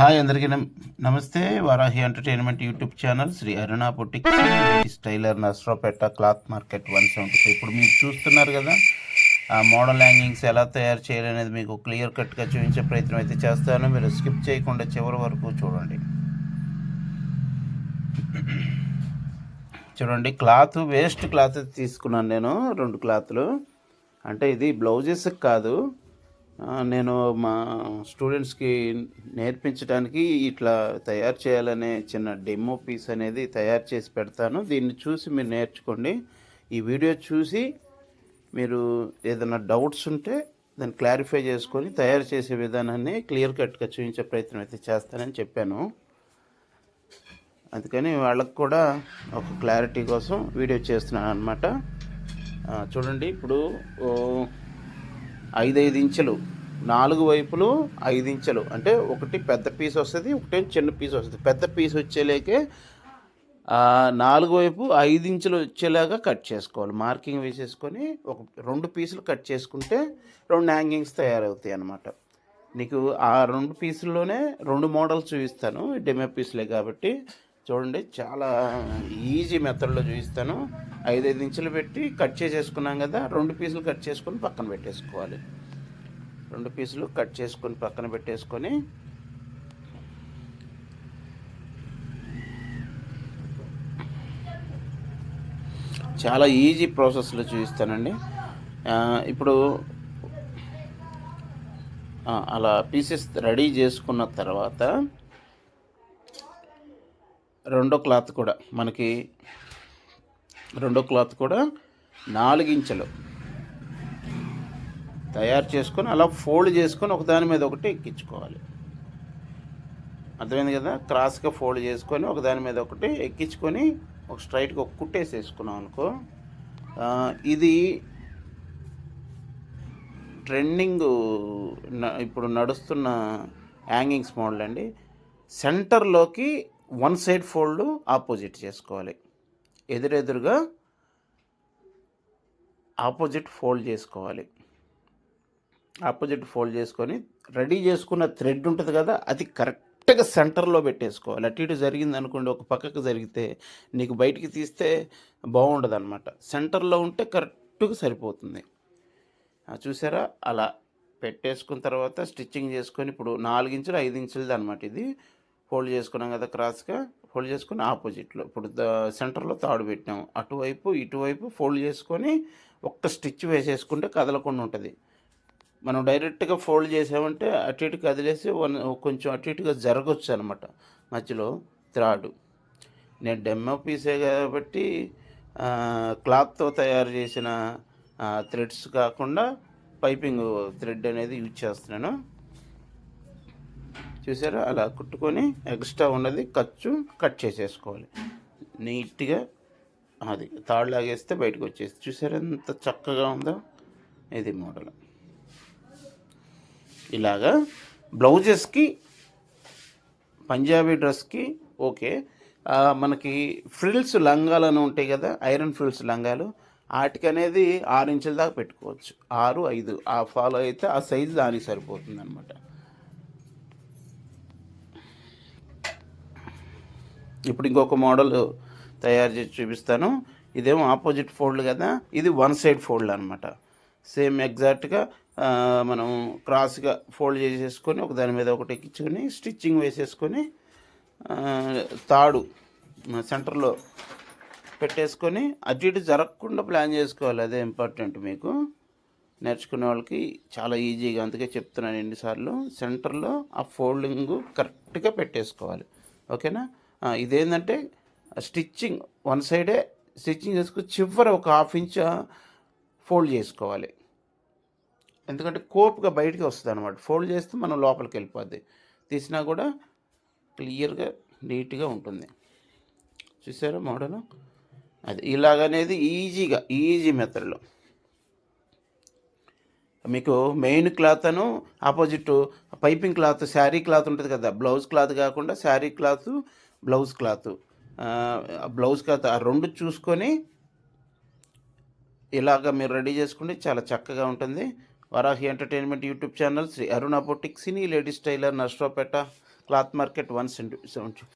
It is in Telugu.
హాయ్ అందరికీ నమ్ నమస్తే. Varahi entertainment YouTube channel Sri Aruna boutique tailor Narasaraopet cloth market one seventy five. ఇప్పుడు మీరు చూస్తున్నారు కదా ఆ మోడల్ హ్యాంగింగ్స్ ఎలా తయారు చేయాలనేది మీకు క్లియర్ కట్గా చూపించే ప్రయత్నం అయితే చేస్తాను. మీరు స్కిప్ చేయకుండా చివరి వరకు చూడండి. చూడండి క్లాత్ వేస్ట్ క్లాత్ తీసుకున్నాను నేను రెండు క్లాత్లు. అంటే ఇది బ్లౌజెస్కి కాదు. నేను మా స్టూడెంట్స్కి నేర్పించడానికి ఇట్లా తయారు చేయాలనే చిన్న డెమో పీస్ అనేది తయారు చేసి పెడతాను. దీన్ని చూసి మీరు నేర్చుకోండి. ఈ వీడియో చూసి మీరు ఏదైనా డౌట్స్ ఉంటే దాన్ని క్లారిఫై చేసుకొని తయారు చేసే విధానాన్ని క్లియర్ కట్గా చూపించే ప్రయత్నం అయితే చేస్తానని చెప్పాను. అందుకని వాళ్ళకు కూడా ఒక క్లారిటీ కోసం వీడియో చేస్తున్నాను అనమాట చూడండి ఇప్పుడు ఐదైదు ఇంచులు. నాలుగు వైపులు ఐదు ఇంచులు. అంటే ఒకటి పెద్ద పీస్ వస్తుంది ఒకటి చిన్న పీస్ వస్తుంది. పెద్ద పీస్ వచ్చేలేకే నాలుగు వైపు ఐదు ఇంచులు వచ్చేలాగా కట్ చేసుకోవాలి. మార్కింగ్ వేసేసుకొని ఒక రెండు పీసులు కట్ చేసుకుంటే రెండు హ్యాంగింగ్స్ తయారవుతాయి అన్నమాట. నీకు ఆ రెండు పీసుల్లోనే రెండు మోడల్స్ చూపిస్తాను డెమో పీసులే కాబట్టి. చూడండి చాలా ఈజీ మెథడ్లో చూపిస్తాను. ఐదైదు ఇంచులు పెట్టి కట్ చేసేసుకున్నాం కదా రెండు పీసులు కట్ చేసుకొని పక్కన పెట్టేసుకోవాలి. రెండు పీసులు కట్ చేసుకొని పక్కన పెట్టేసుకొని చాలా ఈజీ ప్రాసెస్లో చూపిస్తానండి. ఇప్పుడు అలా పీసెస్ రెడీ చేసుకున్న తర్వాత రెండో క్లాత్ కూడా మనకి రెండో క్లాత్ కూడా నాలుగించలు. తయారు చేసుకొని అలా ఫోల్డ్ చేసుకొని ఒకదాని మీద ఒకటి ఎక్కించుకోవాలి. అర్థమైంది కదా? క్రాస్గా ఫోల్డ్ చేసుకొని ఒకదాని మీద ఒకటి ఎక్కించుకొని ఒక స్ట్రైట్గా ఒక కుట్టేసేసుకున్నాం అనుకో ఇది ట్రెండింగ్ న- ఇప్పుడు నడుస్తున్న హ్యాంగింగ్స్ మోడల్ అండి. సెంటర్లోకి వన్ సైడ్ ఫోల్డ్ ఆపోజిట్ చేసుకోవాలి. ఎదురెదురుగా ఆపోజిట్ ఫోల్డ్ చేసుకోవాలి. ఆపోజిట్ ఫోల్డ్ చేసుకొని రెడీ చేసుకున్న థ్రెడ్ ఉంటుంది కదా అది కరెక్ట్గా సెంటర్లో పెట్టేసుకోవాలి. అటు ఇటు జరిగింది అనుకోండి ఒక పక్కకు జరిగితే నీకు బయటికి తీస్తే బాగుండదు అనమాట సెంటర్లో ఉంటే కరెక్ట్గా సరిపోతుంది. చూసారా? అలా పెట్టేసుకున్న తర్వాత స్టిచ్చింగ్ చేసుకొని ఇప్పుడు నాలుగు ఇంచులు ఐదు ఇంచులది అనమాట ఇది. ఫోల్డ్ చేసుకున్నాం కదా క్రాస్గా ఫోల్డ్ చేసుకొని ఆపోజిట్లో ఇప్పుడు సెంటర్లో తాడు పెట్టాము. అటువైపు ఇటువైపు ఫోల్డ్ చేసుకొని ఒక్క స్టిచ్ వేసేసుకుంటే కదలకుండా ఉంటుంది. మనం డైరెక్ట్గా ఫోల్డ్ చేసామంటే అటు ఇటు కదిలేసి వన్ కొంచెం అటు ఇటుగా జరగచ్చు అనమాట మధ్యలో త్రాడు. నేను డెమ్మో పీసే కాబట్టి క్లాత్తో తయారు చేసిన థ్రెడ్స్ కాకుండా పైపింగ్ థ్రెడ్ అనేది యూజ్ చేస్తున్నాను. చూసారా? అలా కుట్టుకొని ఎక్స్ట్రా ఉన్నది ఖర్చు కట్ చేసేసుకోవాలి. నీట్గా అది తాడు లాగేస్తే బయటకు వచ్చేసి చూసారా? ఎంత చక్కగా ఉందో ఇది మోడల్. ఇలాగా బ్లౌజెస్కి పంజాబీ డ్రెస్కి ఓకే. మనకి ఫ్రిల్స్ లంగాలను ఉంటాయి కదా ఐరన్ ఫ్రిల్స్ లంగాలు వాటికి అనేది ఆరు ఇంచుల దాకా పెట్టుకోవచ్చు. ఆరు ఐదు ఆ ఫాలో అయితే ఆ సైజు దానికి సరిపోతుంది అనమాట ఇప్పుడు ఇంకొక మోడల్ తయారు చేసి చూపిస్తాను. ఇదేమో ఆపోజిట్ ఫోల్డ్ కదా. ఇది వన్ సైడ్ ఫోల్డ్ అనమాట సేమ్ ఎగ్జాక్ట్గా మనం క్రాస్గా ఫోల్డ్ చేసేసుకొని ఒక దాని మీద ఒకటి ఎక్కించుకొని స్టిచ్చింగ్ వేసేసుకొని తాడు సెంటర్లో పెట్టేసుకొని అటు ఇటు జరగకుండా ప్లాన్ చేసుకోవాలి. అదే ఇంపార్టెంట్ మీకు. నేర్చుకునే వాళ్ళకి చాలా ఈజీగా అందుకే చెప్తున్నాను ఎన్నిసార్లు సెంటర్లో ఆ ఫోల్డింగ్ కరెక్ట్గా పెట్టేసుకోవాలి. ఓకేనా? ఇదేంటంటే స్టిచ్చింగ్ వన్ సైడే స్టిచ్చింగ్ చేసుకుని చివర ఒక హాఫ్ ఇంచ్ ఫోల్డ్ చేసుకోవాలి. ఎందుకంటే కోప్గా బయటికి వస్తుంది అనమాట ఫోల్డ్ చేస్తే మనం లోపలికి వెళ్ళిపోద్ది. తీసినా కూడా క్లియర్గా నీట్గా ఉంటుంది. చూసారా మోడల్? అది ఇలాగనేది ఈజీగా ఈజీ మెథడ్లో. మీకు మెయిన్ క్లాత్ అను opposite piping cloth sari cloth ఉంటుంది కదా బ్లౌజ్ క్లాత్ కాకుండా sari cloth blouse cloth. Blouse cloth ఆ రెండు చూసుకొని ఇలాగ మీరు రెడీ చేసుకుంటే చాలా చక్కగా ఉంటుంది. Varahi entertainment YouTube channel Sri Aruna boutique cine ladies tailor Narasaraopet cloth market one seven seventy